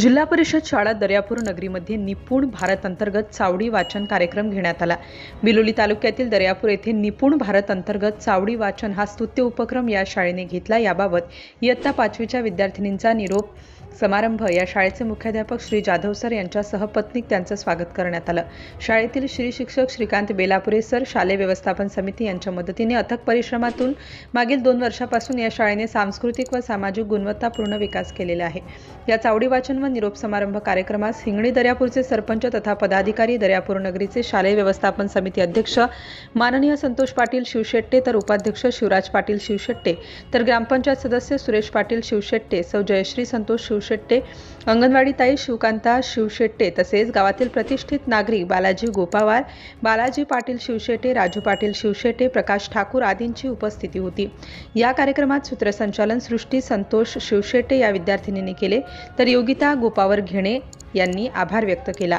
जिल्हा परिषद शाळा दर्यापूर नगरीमध्ये निपुण भारत अंतर्गत चावडी वाचन कार्यक्रम घेण्यात आला. बिलोली तालुक्यातील दर्यापूर येथे निपुण भारत अंतर्गत चावडी वाचन हा स्तुत्य उपक्रम या शाळेने घेतला. याबाबत इयत्ता पाचवीच्या विद्यार्थिनींचा निरोप समारंभ. या शाळेचे मुख्याध्यापक श्री जाधव सर यांच्यासह पत्नीक त्यांचं स्वागत करण्यात आलं. शाळेतील श्री शिक्षक श्रीकांत बेलापुरे सर शालेय व्यवस्थापन समिती यांच्या मदतीने अथक परिश्रमातून मागील दोन वर्षापासून या शाळेने सांस्कृतिक व सामाजिक गुणवत्तापूर्ण विकास केलेला आहे. या चावडी वाचन व निरोप समारंभ कार्यक्रमास हिंगणी दर्यापूरचे सरपंच तथा पदाधिकारी दर्यापूर नगरीचे शालेय व्यवस्थापन समिती अध्यक्ष माननीय संतोष पाटील शिवशेट्टे तर उपाध्यक्ष शिवराज पाटील शिवशेट्टे तर ग्रामपंचायत सदस्य सुरेश पाटील शिवशेट्टे सौ जयश्री संतोष शिवशेट्टे अंगणवाडीताई शिवकांता शिवशेट्टे तसेच गावातील प्रतिष्ठित नागरिक बालाजी गोपावार बालाजी पाटील शिवशेट्टे राजू पाटील शिवशेट्टे प्रकाश ठाकूर आदींची उपस्थिती होती. या कार्यक्रमात सूत्रसंचालन सृष्टी संतोष शिवशेट्टे या विद्यार्थिनींनी केले. तर योगिता गोपावर घेणे यांनी आभार व्यक्त केला.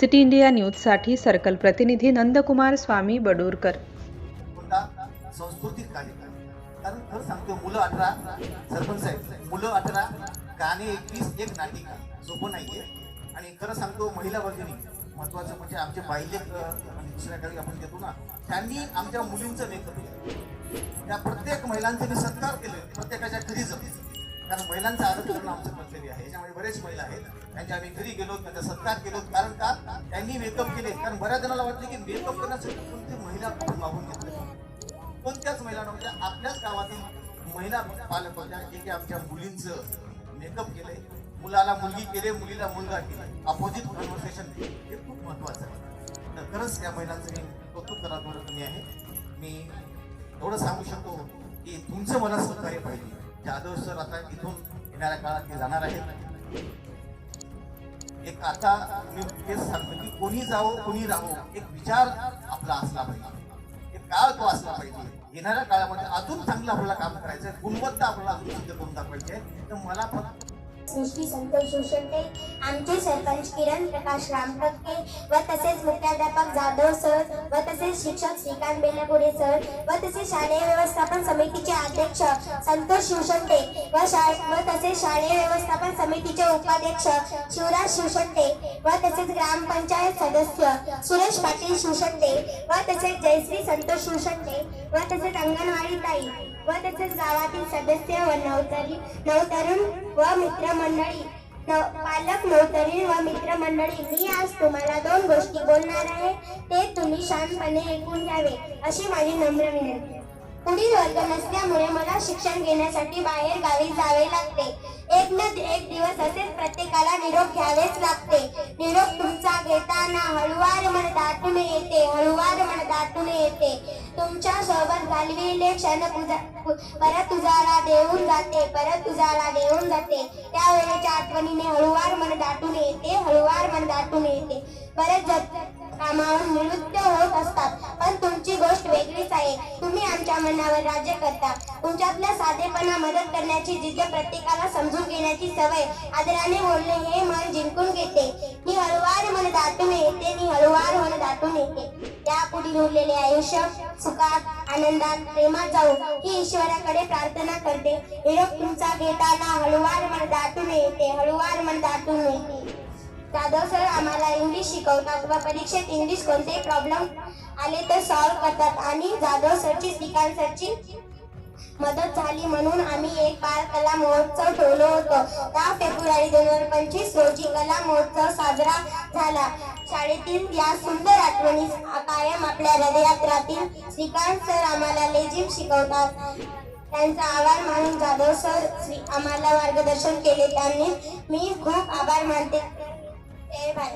सिटी इंडिया न्यूजसाठी सर्कल प्रतिनिधी नंदकुमार स्वामी बडोरकर. सांस्कृतिक कार्यक्रम. कारण खरं सांगतो मुलं अठरा सरपंच साहेब मुलं अठरा गाणे एकवीस एक नाटिका सोपं नाही आहे आणि खरं सांगतो महिला वर्गणी महत्वाचं म्हणजे आमचे बाह्य दुसऱ्या काही आपण घेतो ना त्यांनी आमच्या मुलींचं मेकअप केलं. त्या प्रत्येक महिलांचे मी सत्कार केले प्रत्येकाच्या घरी जाऊन कारण महिलांचं आदर करणं आमचं कर्तव्य आहे. याच्यामुळे बरेच महिला आहेत. त्यांच्या आम्ही घरी गेलो त्यांचा सत्कार केलो कारण का? त्यांनी मेकअप केले. कारण बऱ्याच जणांना वाटले की मेकअप करण्यासाठी कोणती महिला मागून घेतलं? कोणत्याच महिलांना म्हणजे आपल्याच गावातील महिला पालक होत्या. जे की आमच्या मुलींचं मेकअप केलंय. मुलाला मुलगी केले मुलीला मुलगा केला. अपोजिट कन्व्हर्सेशन हे खूप महत्वाचं आहे. तर खरंच या महिलांचं मी कौतुक करायला कमी आहे. मी एवढं सांगू शकतो की तुमचं मला सहकार्य पाहिजे. जाधव सर आता इथून येणाऱ्या काळात ते जाणार आहेत. एक आता मी तेच सांगतो की कोणी जावो कोणी राहो एक विचार आपला असला पाहिजे. एक काळ तो असला पाहिजे. येणाऱ्या काळामध्ये अजून चांगलं आपल्याला काम करायचं आहे गुणवत्ता आपल्याला अजून सिद्ध करून दाखवायची आहे. तर मला फक्त श्री संतोष शिवशेट्टे आमचे सरपंच किरण प्रकाश रामटक्के व तसेच मुख्याध्यापक जाधव सर व तसेच शिक्षक श्रीकांत बेलेपुरे सर व तसेच शालेय व्यवस्थापन समितीचे अध्यक्ष संतोष शिवशेट्टे व व तसेच शालेय व्यवस्थापन समितीचे उपाध्यक्ष शिवराज शिवशेट्टे व तसेच ग्रामपंचायत सदस्य सुरेश पाटील शिवशेट्टे व तसेच जयश्री संतोष शिवशेट्टे व तसेच अंगणवाडी ताई व तसेच गावातील सदस्य व नवतरी नवतरुण व मित्र मित्रमंडळी. पालक मैत्रिणी व मित्रमंडळी मी आज तुम्हाला दोन गोष्टी बोलणार आहे. ते तुम्ही शांतपणे ऐकून घ्यावे अशी माझी नम्र विनंती पुढील वर्ग नसल्यामुळे मला शिक्षण घेण्यासाठी बाहेर गावी जावे लागते. एक न एक दिवस असेच प्रत्येकाला निरोप घ्यावेच लागते. निरोप तुमचा घेताना हळुवार म्हणतात दाटून येते हळुवार म्हणतात दाटून येते. तुमच्यासोबत घालविले क्षण परत उजाळा देऊन जाते परत उजाळा देऊन जाते. त्यावेळेच्या आठवणीने हळुवार मन दाटून येते हळुवार मन दाटून येते. परत जण निवृत्त होत असतात. पण तुमची गोष्ट वेगळीच आहे. तुम्ही आमच्या मनावर राज्य करता. तुमच्यातल्या साधेपणा मदत करण्याची जिद्द प्रत्येकाला समजून घेण्याची सवय आदराने बोलणे हे मन जिंकून घेते. मी हळुवार मन दाटून येते मी हळुवार मन दाटून येते. त्यापुढील उरलेले आयुष्य सुखात आनंदात प्रेमात जाऊ ही ईश्वराकडे प्रार्थना करते. निरोप तुमचा घेताना हळुवार मन दाटून येते हळुवार मन दाटून येते. जाधव सर आम्हाला इंग्लिश शिकवतात व परीक्षेत इंग्लिश कोणते प्रॉब्लेम आले तर सॉल्व्ह करतात. आणि जाधव सरची श्रीकांत सरची मदत झाली म्हणून आम्ही एक बाल कला महोत्सव ठेवलो होतो. दहा फेब्रुवारी दोन हजार पंचवीस रोजी कला महोत्सव साजरा झाला. शाळेतील या सुंदर आठवणी कायम आपल्या हृदयात राहतील श्रीकांत सर आम्हाला लेझिम शिकवतात. त्यांचा आभार मानून जाधव सर श्री आम्हाला मार्गदर्शन केले. त्यांनी मी खूप आभार मानते. जय भारत.